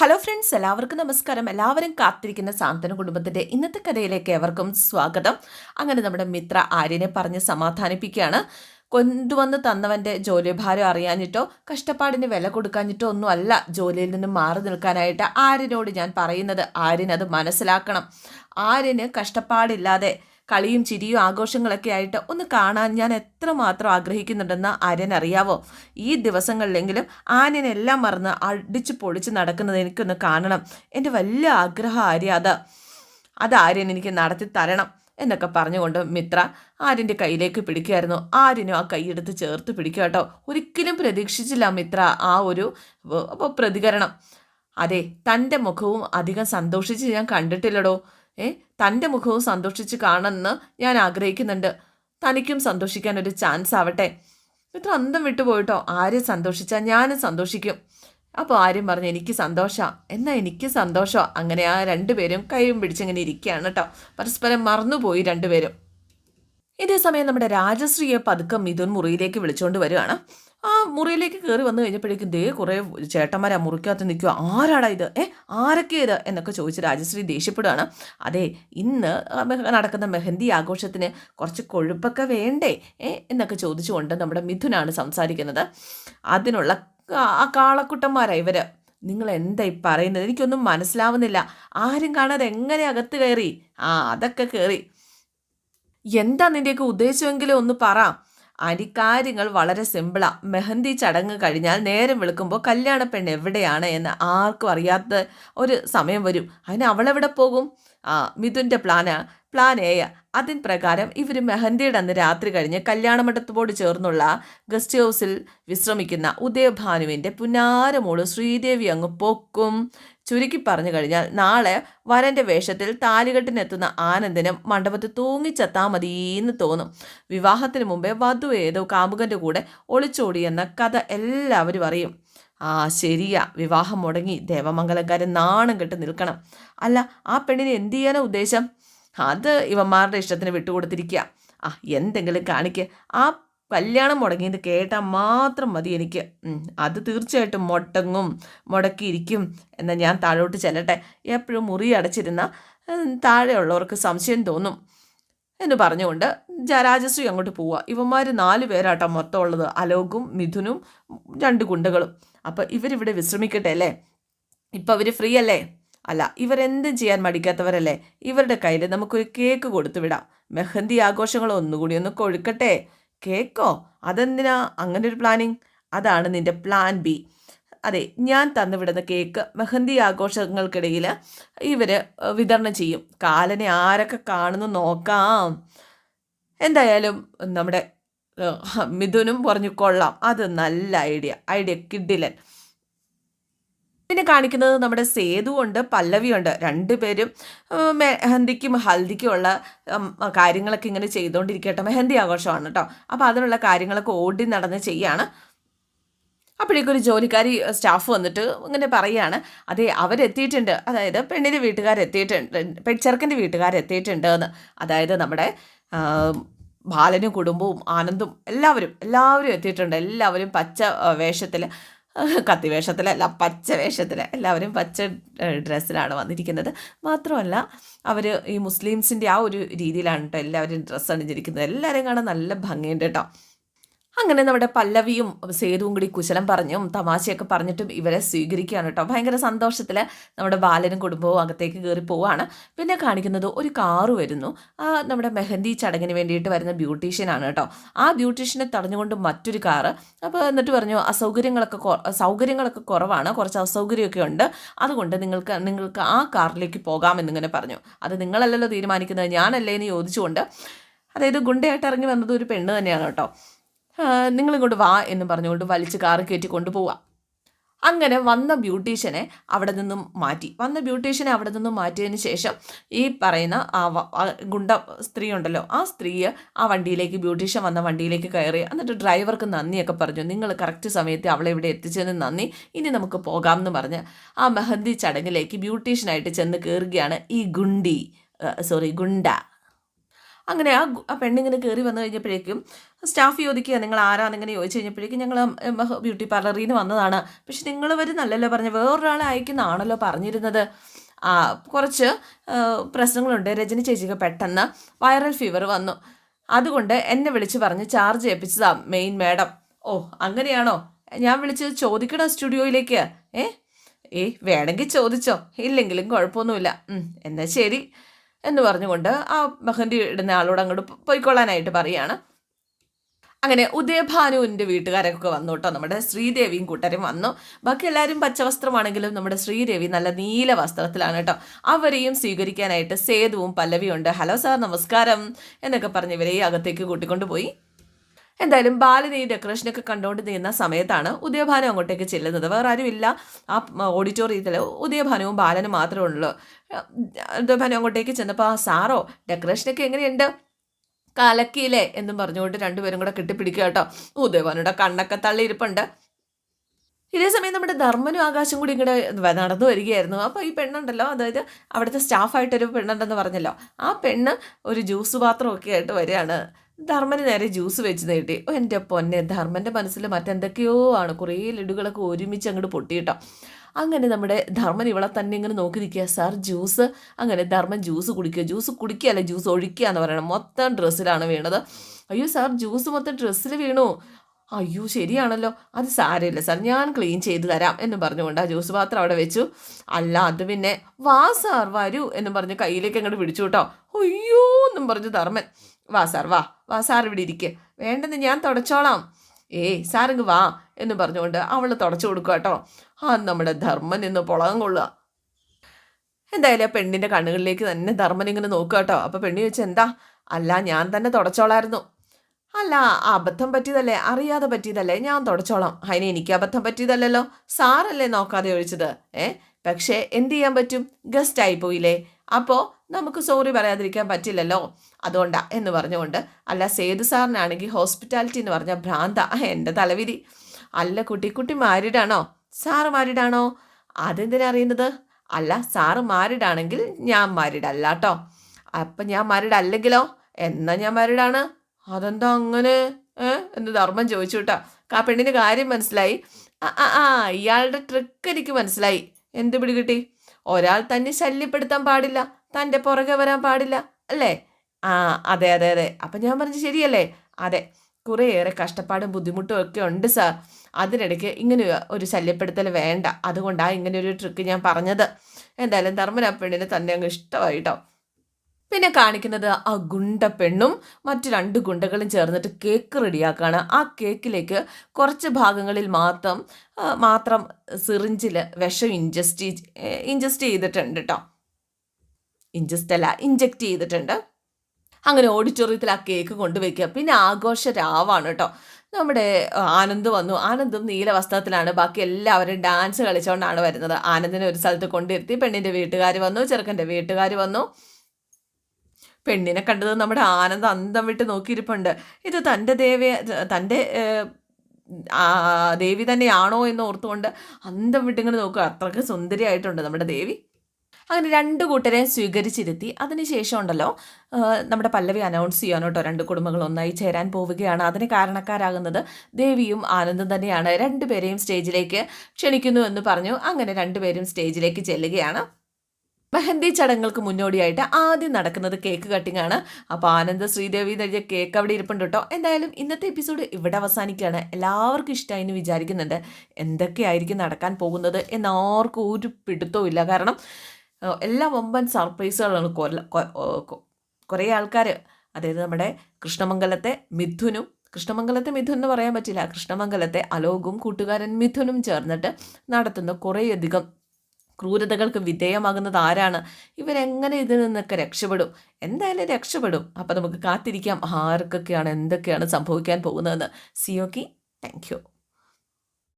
Hello friends എല്ലാവർക്കും നമസ്കാരം. എല്ലാവരും കാത്തിരിക്കുന്ന സാന്ത്വന കുടുംബത്തിന്റെ ഇന്നത്തെ കഥയിലേക്ക് ഏവർക്കും സ്വാഗതം. അങ്ങനെ നമ്മുടെ മിത്ര ആര്യനെ പറഞ്ഞ് സമാധാനിപ്പിക്കുകയാണ്. കൊണ്ടുവന്ന് തന്നവന്റെ ജോലിഭാരം അറിയാഞ്ഞിട്ടോ കഷ്ടപ്പാടിന് വില കൊടുക്കാഞ്ഞിട്ടോ ഒന്നുമല്ല ജോലിയിൽ നിന്ന് മാറി നിൽക്കാനായിട്ട് ആര്യനോട് ഞാൻ പറയുന്നത്. ആര്യനത് മനസ്സിലാക്കണം. ആര്യന് കഷ്ടപ്പാടില്ലാതെ കളിയും ചിരിയും ആഘോഷങ്ങളൊക്കെ ആയിട്ട് ഒന്ന് കാണാൻ ഞാൻ എത്രമാത്രം ആഗ്രഹിക്കുന്നുണ്ടെന്ന് ആര്യൻ അറിയാവോ? ഈ ദിവസങ്ങളിലെങ്കിലും ആര്യനെല്ലാം മറന്ന് അടിച്ച് പൊളിച്ച് നടക്കുന്നത് എനിക്കൊന്ന് കാണണം. എന്റെ വലിയ ആഗ്രഹം ആര്യ അത്? അത് ആര്യൻ എനിക്ക് നടത്തി തരണം എന്നൊക്കെ പറഞ്ഞുകൊണ്ട് മിത്ര ആര്യന്റെ കയ്യിലേക്ക് പിടിക്കുമായിരുന്നു ആര്യനും ആ കൈയെടുത്ത് ചേർത്ത് പിടിക്കുക കേട്ടോ. ഒരിക്കലും പ്രതീക്ഷിച്ചില്ല മിത്ര ആ ഒരു പ്രതികരണം. അതെ തന്റെ മുഖവും അധികം സന്തോഷിച്ച് ഞാൻ കണ്ടിട്ടില്ലടോ. ഏ തന്റെ മുഖവും സന്തോഷിച്ച് കാണണമെന്ന് ഞാൻ ആഗ്രഹിക്കുന്നുണ്ട്. തനിക്കും സന്തോഷിക്കാൻ ഒരു ചാൻസ് ആവട്ടെ. ഇത്ര അന്തം വിട്ടുപോയിട്ടോ ആരും സന്തോഷിച്ചാൽ ഞാനും സന്തോഷിക്കും. അപ്പോൾ ആരും പറഞ്ഞു എനിക്ക് സന്തോഷമാണ് എന്നാൽ എനിക്ക് സന്തോഷമാണ് അങ്ങനെ ആ രണ്ടുപേരും കൈയും പിടിച്ചങ്ങനെ ഇരിക്കുകയാണ് കേട്ടോ. പരസ്പരം മറന്നുപോയി രണ്ടുപേരും ഇതേ സമയം നമ്മുടെ രാജശ്രീയെ പതുക്കം മിഥുൻ മുറിയിലേക്ക് വിളിച്ചുകൊണ്ട് വരികയാണ് മുറിയിലേക്ക് കയറി വന്നു കഴിഞ്ഞപ്പോഴേക്കും ദേ കുറേ ചേട്ടന്മാർ ആ മുറിക്കകത്ത് നിൽക്കുക ആരാടാ ഇത്? ഏ ആരൊക്കെ ഇത്? എന്നൊക്കെ ചോദിച്ച് രാജശ്രീ ദേഷ്യപ്പെടുകയാണ് അതെ ഇന്ന് നടക്കുന്ന മെഹന്തി ആഘോഷത്തിന് കുറച്ച് കൊഴുപ്പൊക്കെ വേണ്ടേ? ഏ എന്നൊക്കെ ചോദിച്ചുകൊണ്ട് നമ്മുടെ മിഥുനാണ് സംസാരിക്കുന്നത്. അതിനുള്ള ആ കാളക്കുട്ടന്മാരാണ് ഇവർ നിങ്ങൾ എന്താ ഈ പറയുന്നത്? എനിക്കൊന്നും മനസ്സിലാവുന്നില്ല. ആരും കാണാതെ എങ്ങനെ അകത്ത് കയറി? ആ അതൊക്കെ കയറി എന്താ നിന്റെയൊക്കെ ഉദ്ദേശമെങ്കിലും ഒന്ന് പറ. അരിക്കാര്യങ്ങൾ വളരെ സിമ്പിളാണ് മെഹന്തി ചടങ്ങ് കഴിഞ്ഞാൽ നേരം വിളിക്കുമ്പോൾ കല്യാണ എവിടെയാണ് എന്ന് ആർക്കും അറിയാത്ത ഒരു സമയം വരും. അതിന് അവളെവിടെ പോകും? ആ മിഥുന്റെ പ്ലാനാ പ്ലാൻ എ അതിൻ പ്രകാരം ഇവർ മെഹന്തിയുടെ അന്ന് രാത്രി കഴിഞ്ഞ് കല്യാണമണ്ഡപത്തോട് ചേർന്നുള്ള ഗസ്റ്റ് ഹൗസിൽ വിശ്രമിക്കുന്ന ഉദയഭാനുവിന്റെ പുന്നാരമോൾ ശ്രീദേവി അങ്ങ് പൊക്കും. ചുരുക്കി പറഞ്ഞു കഴിഞ്ഞാൽ നാളെ വരന്റെ വേഷത്തിൽ താലികെട്ടിനെത്തുന്ന ആനന്ദിനും മണ്ഡപത്തിൽ തൂങ്ങിച്ചെത്താൻ മതിയെന്ന് തോന്നും. വിവാഹത്തിന് മുമ്പേ വധു ഏതോ കാമുകന്റെ കൂടെ ഒളിച്ചോടിയെന്ന കഥ എല്ലാവരും അറിയും. ആ ശരിയാ. വിവാഹം മുടങ്ങി ദേവമംഗലക്കാരൻ നാണം കെട്ട് നിൽക്കണം. അല്ല ആ പെണ്ണിന് എന്ത് ചെയ്യാനാ ഉദ്ദേശം? അത് ഇവന്മാരുടെ ഇഷ്ടത്തിന് വിട്ടുകൊടുത്തിരിക്കുക ആ എന്തെങ്കിലും കാണിക്ക്. ആ കല്യാണം മുടങ്ങിയത് കേട്ടാൽ മാത്രം മതി എനിക്ക്. അത് തീർച്ചയായിട്ടും മുടങ്ങും മുടക്കിയിരിക്കും എന്നാൽ ഞാൻ താഴോട്ട് ചെല്ലട്ടെ. എപ്പോഴും മുറി അടച്ചിരുന്ന താഴെയുള്ളവർക്ക് സംശയം തോന്നും എന്ന് പറഞ്ഞുകൊണ്ട് രാജശ്രീ അങ്ങോട്ട് പോവുക. ഇവന്മാർ നാല് പേരാട്ടോ മൊത്തം ഉള്ളത്. അലോകും മിഥുനും രണ്ട് ഗുണ്ടകളും. അപ്പോൾ ഇവരിവിടെ വിശ്രമിക്കട്ടെ അല്ലേ? ഇപ്പം അവർ ഫ്രീ അല്ലേ? അല്ല ഇവരെന്തും ചെയ്യാൻ മടിക്കാത്തവരല്ലേ? ഇവരുടെ കയ്യിൽ നമുക്കൊരു കേക്ക് കൊടുത്തു വിടാം മെഹന്തി ആഘോഷങ്ങൾ ഒന്നുകൂടി ഒന്ന് കൊഴുക്കട്ടെ. കേക്കോ? അതെന്തിനാ? അങ്ങനെ ഒരു പ്ലാനിങ്? അതാണ് നിന്റെ പ്ലാൻ ബി. അതെ ഞാൻ തന്നുവിടുന്ന കേക്ക് മെഹന്തി ആഘോഷങ്ങൾക്കിടയിൽ ഇവർ വിതരണം ചെയ്യും. കാലനെ ആരൊക്കെ കാണുന്നു നോക്കാം. എന്തായാലും നമ്മുടെ മിഥുനും പറഞ്ഞു കൊള്ളാം. അത് നല്ല ഐഡിയ. ഐഡിയ കിഡിലൻ. പിന്നെ കാണിക്കുന്നത് നമ്മുടെ സേതുവുണ്ട് പല്ലവിയുണ്ട്. രണ്ടുപേരും മെഹന്തിക്കും ഹൽദിക്കും ഉള്ള കാര്യങ്ങളൊക്കെ ഇങ്ങനെ ചെയ്തുകൊണ്ടിരിക്കട്ടെ. മെഹന്തി ആഘോഷമാണ് കേട്ടോ. അപ്പോൾ അതിനുള്ള കാര്യങ്ങളൊക്കെ ഓടി നടന്ന് ചെയ്യാണ്. അപ്പോഴേക്കും ഒരു ജോലിക്കാരി സ്റ്റാഫ് വന്നിട്ട് ഇങ്ങനെ പറയുകയാണ്. അതെ അവരെത്തിയിട്ടുണ്ട്. അതായത് പെണ്ണിന്റെ വീട്ടുകാരെത്തിയിട്ടുണ്ട് ചെറുക്കന്റെ വീട്ടുകാരെത്തിയിട്ടുണ്ട് എന്ന് അതായത് നമ്മുടെ ബാലനും കുടുംബവും ആനന്ദും എല്ലാവരും എല്ലാവരും എത്തിയിട്ടുണ്ട്. എല്ലാവരും പച്ച വേഷത്തിൽ കത്തി വേഷത്തിലല്ല പച്ച വേഷത്തിൽ എല്ലാവരും പച്ച ഡ്രസ്സിലാണ് വന്നിരിക്കുന്നത്. മാത്രമല്ല അവർ ഈ മുസ്ലിംസിന്റെ ആ ഒരു രീതിയിലാണ് കേട്ടോ എല്ലാവരും ഡ്രസ്സ് അണിഞ്ഞിരിക്കുന്നത്. എല്ലാവരും കാണാൻ നല്ല ഭംഗിയുണ്ട് കേട്ടോ അങ്ങനെ നമ്മുടെ പല്ലവിയും സേതുവും കൂടി കുശലം പറഞ്ഞും തമാശയൊക്കെ പറഞ്ഞിട്ടും ഇവരെ സ്വീകരിക്കുകയാണ് കേട്ടോ. ഭയങ്കര സന്തോഷത്തിൽ നമ്മുടെ ബാലനും കുടുംബവും അകത്തേക്ക് കയറി പോവുകയാണ് പിന്നെ കാണിക്കുന്നത് ഒരു കാറ് വരുന്നു. ആ നമ്മുടെ മെഹന്തി ചടങ്ങിന് വേണ്ടിയിട്ട് വരുന്ന ബ്യൂട്ടീഷ്യനാണ് കേട്ടോ. ആ ബ്യൂട്ടീഷ്യനെ തടഞ്ഞുകൊണ്ട് മറ്റൊരു കാറ്. അപ്പോൾ എന്നിട്ട് പറഞ്ഞു അസൗകര്യങ്ങളൊക്കെ സൗകര്യങ്ങളൊക്കെ കുറവാണ്. കുറച്ച് അസൗകര്യമൊക്കെ ഉണ്ട്. അതുകൊണ്ട് നിങ്ങൾക്ക് നിങ്ങൾക്ക് ആ കാറിലേക്ക് പോകാമെന്നിങ്ങനെ പറഞ്ഞു. അത് നിങ്ങളല്ലല്ലോ തീരുമാനിക്കുന്നത്. ഞാനല്ലേ? എന്ന് ചോദിച്ചുകൊണ്ട്. അതായത് ഗുണ്ടയായിട്ട് ഇറങ്ങി വന്നത് ഒരു പെണ്ണ് തന്നെയാണ് കേട്ടോ. നിങ്ങളിങ്ങോട്ട് വാ എന്ന് പറഞ്ഞുകൊണ്ട് വലിച്ച് കാറ് കയറ്റി കൊണ്ടുപോവുക അങ്ങനെ വന്ന ബ്യൂട്ടീഷ്യനെ അവിടെ നിന്നും മാറ്റി. വന്ന ബ്യൂട്ടീഷ്യനെ അവിടെ നിന്നും മാറ്റിയതിന് ശേഷം ഈ പറയുന്ന ആ ഗുണ്ട സ്ത്രീ ഉണ്ടല്ലോ ആ സ്ത്രീയെ ആ വണ്ടിയിലേക്ക് ബ്യൂട്ടീഷ്യൻ വന്ന വണ്ടിയിലേക്ക് കയറി. എന്നിട്ട് ഡ്രൈവർക്ക് നന്ദിയൊക്കെ പറഞ്ഞു നിങ്ങൾ കറക്റ്റ് സമയത്ത് അവളെ ഇവിടെ എത്തിച്ചതിന് നന്ദി. ഇനി നമുക്ക് പോകാം എന്ന് പറഞ്ഞ് ആ മെഹന്തി ചടങ്ങിലേക്ക് ബ്യൂട്ടീഷ്യനായിട്ട് ചെന്ന് കയറുകയാണ് ഈ ഗുണ്ടി സോറി ഗുണ്ട. അങ്ങനെ ആ ആ പെണ്ണിങ്ങനെ കയറി വന്നു കഴിഞ്ഞപ്പോഴേക്കും സ്റ്റാഫ് ചോദിക്കുക നിങ്ങൾ ആരാന്നിങ്ങനെ ചോദിച്ചു കഴിഞ്ഞപ്പോഴേക്കും ഞങ്ങൾ ബ്യൂട്ടി പാർലറിൽ നിന്ന് വന്നതാണ്. പക്ഷെ നിങ്ങൾ വരുന്നല്ലല്ലോ പറഞ്ഞു വേറൊരാളെ അയക്കുന്നതാണല്ലോ പറഞ്ഞിരുന്നത്. ആ കുറച്ച് പ്രശ്നങ്ങളുണ്ട്. രജനി ചേച്ചിക്ക് പെട്ടെന്ന് വൈറൽ ഫീവർ വന്നു. അതുകൊണ്ട് എന്നെ വിളിച്ച് പറഞ്ഞ് ചാർജ് ഏൽപ്പിച്ചതാ മെയിൻ മാഡം. ഓ അങ്ങനെയാണോ? ഞാൻ വിളിച്ച് ചോദിക്കണോ സ്റ്റുഡിയോയിലേക്ക്? ഏ? ഏ വേണമെങ്കിൽ ചോദിച്ചോ. ഇല്ലെങ്കിലും കുഴപ്പമൊന്നുമില്ല. എന്നാൽ എന്നാ ശരി. എന്ന് പറഞ്ഞുകൊണ്ട് ആ മെഹന്തി ഇടുന്ന ആളോട് അങ്ങോട്ട് പോയിക്കൊള്ളാനായിട്ട് പറയാണ്. അങ്ങനെ ഉദയഭാനുവിന്റെ വീട്ടുകാരൊക്കെ വന്നു കേട്ടോ. നമ്മുടെ ശ്രീദേവിയും കൂട്ടരും വന്നു. ബാക്കി എല്ലാവരും പച്ചവസ്ത്രമാണെങ്കിലും നമ്മുടെ ശ്രീദേവി നല്ല നീല വസ്ത്രത്തിലാണ് കേട്ടോ. അവരെയും സ്വീകരിക്കാനായിട്ട് സേതുവും പല്ലവിയും ഉണ്ട്. ഹലോ സാർ നമസ്കാരം എന്നൊക്കെ പറഞ്ഞ് ഇവരെ അകത്തേക്ക് കൂട്ടിക്കൊണ്ട് പോയി എന്തായാലും ബാലൻ ഈ ഡെക്കറേഷനൊക്കെ കണ്ടുകൊണ്ട് നിന്ന സമയത്താണ് ഉദയഭാനം അങ്ങോട്ടേക്ക് ചെല്ലുന്നത്. വേറെ ആരുമില്ല ആ ഓഡിറ്റോറിയത്തിൽ ഉദയഭാനവും ബാലനും മാത്രമേ ഉള്ളൂ. ഉദയഭാനം അങ്ങോട്ടേക്ക് ചെന്നപ്പോൾ ആ സാറോ ഡെക്കറേഷനൊക്കെ എങ്ങനെയുണ്ട്? കലക്കിയില്ലേ എന്നും പറഞ്ഞുകൊണ്ട് രണ്ടുപേരും കൂടെ കെട്ടിപ്പിടിക്കുക കേട്ടോ. ഉദയഭാനുടെ കണ്ണൊക്കെ തള്ളിയിരിപ്പുണ്ട്. ഇതേ സമയം നമ്മുടെ ധർമ്മനും ആകാശം കൂടി ഇങ്ങോട്ട് നടന്നു വരികയായിരുന്നു. അപ്പോൾ ഈ പെണ്ണുണ്ടല്ലോ അതായത് അവിടുത്തെ സ്റ്റാഫായിട്ടൊരു പെണ്ണുണ്ടെന്ന് പറഞ്ഞല്ലോ. ആ പെണ്ണ് ഒരു ജ്യൂസ് പാത്രമൊക്കെ ആയിട്ട് വരികയാണ്. ധർമ്മന് നേരെ ജ്യൂസ് വെച്ച് നീട്ടി ഓ എന്റെ പൊന്നെ ധർമ്മന്റെ മനസ്സിൽ മറ്റെന്തൊക്കെയോ ആണ്. കുറേ ലഡുകളൊക്കെ ഒരുമിച്ച് അങ്ങോട്ട് പൊട്ടിയിട്ടോ. അങ്ങനെ നമ്മുടെ ധർമ്മൻ ഇവളെ തന്നെ ഇങ്ങനെ നോക്കി നിൽക്കുക. സാർ ജ്യൂസ് അങ്ങനെ ധർമ്മൻ ജ്യൂസ് കുടിക്കുക. ജ്യൂസ് കുടിക്കുകയല്ല? ജ്യൂസ് ഒഴിക്കുക എന്ന് പറയണം. മൊത്തം ഡ്രസ്സിലാണ് വീണത്. അയ്യോ സാർ ജ്യൂസ് മൊത്തം ഡ്രസ്സിൽ വീണു. അയ്യോ ശരിയാണല്ലോ. അത് സാരമില്ല സാർ. ഞാൻ ക്ലീൻ ചെയ്ത് തരാം എന്ന് പറഞ്ഞുകൊണ്ട് ആ ജ്യൂസ് പാത്രം അവിടെ വെച്ചു. അല്ല അത് പിന്നെ വാ സാർ വരൂ എന്ന് പറഞ്ഞ് കയ്യിലേക്ക് അങ്ങോട്ട് പിടിച്ചു കേട്ടോ. അയ്യോ എന്നും പറഞ്ഞു ധർമ്മൻ വാ സാർ വാ. വാ സാർ ഇവിടെ ഇരിക്കുക വേണ്ടെന്ന് ഞാൻ തുടച്ചോളാം. ഏയ് സാറിങ് വാ എന്ന് പറഞ്ഞുകൊണ്ട് അവൾ തുടച്ചു കൊടുക്കുക കേട്ടോ ആ നമ്മുടെ ധർമ്മൻ ഇന്ന് പുളകം കൊള്ളുക എന്തായാലും ആ പെണ്ണിന്റെ കണ്ണുകളിലേക്ക് തന്നെ ധർമ്മൻ ഇങ്ങനെ നോക്കുക കേട്ടോ അപ്പോൾ പെണ്ണി ചോദിച്ചാൽ എന്താ? അല്ല ഞാൻ തന്നെ തുടച്ചോളായിരുന്നു. അല്ല അബദ്ധം പറ്റിയതല്ലേ? അറിയാതെ പറ്റിയതല്ലേ? ഞാൻ തുടച്ചോളാം. അതിന് എനിക്ക് അബദ്ധം പറ്റിയതല്ലല്ലോ. സാറല്ലേ നോക്കാതെ ഒഴിച്ചത് ഏ? പക്ഷേ എന്ത് ചെയ്യാൻ പറ്റും? ഗസ്റ്റ് ആയി പോയില്ലേ? അപ്പോൾ നമുക്ക് സോറി പറയാതിരിക്കാൻ പറ്റില്ലല്ലോ. അതുകൊണ്ടാ എന്ന് പറഞ്ഞുകൊണ്ട് അല്ല സേതു സാറിനാണെങ്കിൽ ഹോസ്പിറ്റാലിറ്റി എന്ന് പറഞ്ഞ ഭ്രാന്ത. എന്റെ തലവിധി. അല്ല കുട്ടിക്കുട്ടി കുട്ടി മാരീഡാണോ? സാറ് മാരിഡാണോ? അതെന്തിനാ അറിയുന്നത്? അല്ല സാറ് മാരിഡാണെങ്കിൽ ഞാൻ മാരിഡല്ല കേട്ടോ അപ്പം ഞാൻ മാരിഡല്ലെങ്കിലോ? എന്നാ ഞാൻ മാരിഡാണ്? അതെന്താ അങ്ങനെ? എന്ന് ധർമ്മം ചോദിച്ചു കേട്ടോ ആ പെണ്ണിന് കാര്യം മനസ്സിലായി. ആ ആ ഇയാളുടെ ട്രിക്ക് എനിക്ക് മനസ്സിലായി. എന്ത് പിടികിട്ടി? ഒരാൾ തന്നെ ശല്യപ്പെടുത്താൻ പാടില്ല. തന്റെ പുറകെ വരാൻ പാടില്ല. അല്ലേ? ആ അതെ അതെ അതെ. അപ്പം ഞാൻ പറഞ്ഞു ശരിയല്ലേ? അതെ. കുറേയേറെ കഷ്ടപ്പാടും ബുദ്ധിമുട്ടും ഒക്കെ ഉണ്ട് സാർ. അതിനിടയ്ക്ക് ഇങ്ങനെ ഒരു ശല്യപ്പെടുത്തൽ വേണ്ട. അതുകൊണ്ടാണ് ഇങ്ങനെ ഒരു ട്രിക്ക് ഞാൻ പറഞ്ഞത്. എന്തായാലും ധർമ്മന പെണ്ണിന് തന്നെ അങ്ങ് ഇഷ്ടമായിട്ടോ പിന്നെ കാണിക്കുന്നത് ആ ഗുണ്ട പെണ്ണും മറ്റു രണ്ട് ഗുണ്ടകളും ചേർന്നിട്ട് കേക്ക് റെഡിയാക്കുകയാണ് ആ കേക്കിലേക്ക് കുറച്ച് ഭാഗങ്ങളിൽ മാത്രം മാത്രം സിറിഞ്ചിൽ വിഷം ഇൻജസ്റ്റ് ഇൻജസ്റ്റ് ചെയ്തിട്ടുണ്ട് കേട്ടോ ഇൻജസ്റ്റ് അല്ല ഇഞ്ചക്റ്റ് ചെയ്തിട്ടുണ്ട്. അങ്ങനെ ഓഡിറ്റോറിയത്തിൽ ആ കേക്ക് കൊണ്ടുവയ്ക്കുക. പിന്നെ ആഘോഷ രാവാണ് കേട്ടോ. നമ്മുടെ ആനന്ദ് വന്നു. ആനന്ദും നീല വസ്ത്രത്തിലാണ്. ബാക്കി എല്ലാവരും ഡാൻസ് കളിച്ചുകൊണ്ടാണ് വരുന്നത്. ആനന്ദിനെ ഒരു സ്ഥലത്ത് കൊണ്ടിരുത്തി പെണ്ണിന്റെ വീട്ടുകാർ വന്നു. ചെറുക്കന്റെ വീട്ടുകാർ വന്നു. പെണ്ണിനെ കണ്ടത് നമ്മുടെ ആനന്ദ് അന്തം വിട്ട് നോക്കിയിരിപ്പുണ്ട്. ഇത് തന്റെ ദേവി തന്റെ ദേവി തന്നെയാണോ എന്ന് ഓർത്തുകൊണ്ട് അന്തം വിട്ടിങ്ങനെ നോക്കുക. അത്രയ്ക്ക് സുന്ദരിയായിട്ടുണ്ട് നമ്മുടെ ദേവി. അങ്ങനെ രണ്ട് കൂട്ടരെയും സ്വീകരിച്ചിരുത്തി. അതിനുശേഷം ഉണ്ടല്ലോ നമ്മുടെ പല്ലവി അനൗൺസ് ചെയ്യാൻ കേട്ടോ രണ്ട് കുടുംബങ്ങൾ ഒന്നായി ചേരാൻ പോവുകയാണ്. അതിന് കാരണക്കാരാകുന്നത് ദേവിയും ആനന്ദും തന്നെയാണ്. രണ്ടുപേരെയും സ്റ്റേജിലേക്ക് ക്ഷണിക്കുന്നു എന്ന് പറഞ്ഞു. അങ്ങനെ രണ്ടുപേരും സ്റ്റേജിലേക്ക് ചെല്ലുകയാണ്. മെഹന്തി ചടങ്ങുകൾക്ക് മുന്നോടിയായിട്ട് ആദ്യം നടക്കുന്നത് കേക്ക് കട്ടിംഗ് ആണ്. അപ്പോൾ ആനന്ദ ശ്രീദേവി എഴുതിയ കേക്ക് അവിടെ ഇരിപ്പുണ്ട് കേട്ടോ. എന്തായാലും ഇന്നത്തെ എപ്പിസോഡ് ഇവിടെ അവസാനിക്കുകയാണ്. എല്ലാവർക്കും ഇഷ്ടമായി എന്ന് വിചാരിക്കുന്നുണ്ട്. എന്തൊക്കെയായിരിക്കും നടക്കാൻ പോകുന്നത് എന്നാർക്കും ഒരു പിടുത്തവും ഇല്ല. കാരണം എല്ലാം വമ്പൻ സർപ്രൈസുകളാണ് കൊല്ല കുറേ ആൾക്കാർ അതായത് നമ്മുടെ കൃഷ്ണമംഗലത്തെ മിഥുനും കൃഷ്ണമംഗലത്തെ മിഥുൻ എന്ന് പറയാൻ പറ്റില്ല. കൃഷ്ണമംഗലത്തെ അലോകും കൂട്ടുകാരൻ മിഥുനും ചേർന്നിട്ട് നടത്തുന്ന കുറേയധികം ക്രൂരതകൾക്ക് വിധേയമാകുന്നത് ആരാണ്? ഇവരെങ്ങനെ ഇതിൽ നിന്നൊക്കെ രക്ഷപ്പെടും? എന്തായാലും രക്ഷപ്പെടും. അപ്പോൾ നമുക്ക് കാത്തിരിക്കാം. ആർക്കൊക്കെയാണ് എന്തൊക്കെയാണ് സംഭവിക്കാൻ പോകുന്നതെന്ന്. സിയോക്കി താങ്ക് യു